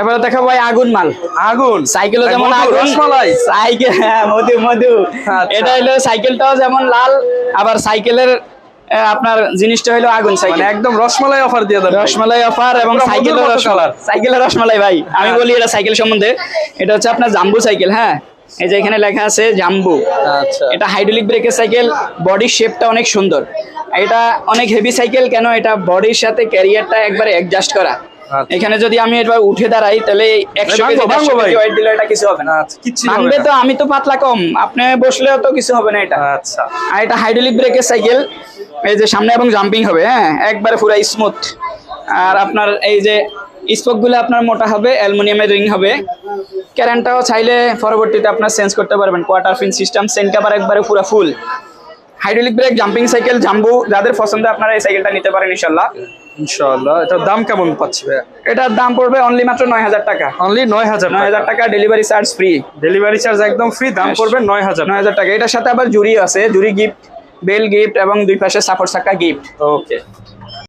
এবারে ভাই আগুন মাল। আগুন? সাইকেলও যেমন আগুন। সাইকেল হ্যাঁ মধু মধু। আচ্ছা। এটা হলো সাইকেলটাও যেমন লাল আবার সাইকেলের আপনার জিনিসটা হলো আগুন সাইকেল। মানে একদম রসমালাই অফার দিয়ে দেন রসমালাই অফার এবং সাইকেলের রসমালাই। সাইকেলের রসমালাই ভাই আমি বলি এটা সাইকেল সম্বন্ধে। এটা হচ্ছে আপনার জাম্বু সাইকেল হ্যাঁ? এই যে এখানে লেখা আছে জাম্বু। আচ্ছা। এটা হাইড্রোলিক ব্রেকের সাইকেল বডির শেপটা অনেক সুন্দর। এটা অনেক হেভি সাইকেল কেন এটা বডির সাথে ক্যারিয়ারটা একবারে অ্যাডজাস্ট করা। এখানে যদি আমি এবার উঠে দাঁড়াই তাহলে একশো কেজি ওয়েট দিলে এটা কিছু হবে না। আচ্ছা। তো আমি তো পাতলা কম। আপনি বসলেও তো কিছু হবে না এটা। আচ্ছা। আর এটা হাইড্রোলিক ব্রেকের সাইকেল এই যে সামনে এবং জাম্পিং হবে হ্যাঁ? একবারে পুরো স্মুথ আর আপনার এই যে স্পোকগুলো আপনার মোটা হবে অ্যালুমিনিয়ামের রিং হবে। ক্যারেন্টটাও চাইলে পরবর্তীতে আপনার চেঞ্জ করতে পারবেন। কোয়ার্টার ফিন সিস্টেম সেন্ট কাভার একবারে পুরো full hydraulic brake jumping cycle jumbo যাদের পছন্দ আপনারা এই সাইকেলটা নিতে পারেন ইনশাল্লাহ ইনশাআল্লাহ। এটার দাম কেমন পাচ্ছি ভাইয়া? এটার দাম পড়বে অনলি মাত্র নয় হাজার টাকা। অনলি নয় হাজার নয় হাজার টাকা delivery charge free delivery charge একদম ফ্রি দাম পড়বে নয় হাজার নয় হাজার টাকা। এটার সাথে আবার জুরি আছে জুরি গিফট বেল গিফট এবং দুই পাশে সাপোর্ট সাক্কা গিফট ওকে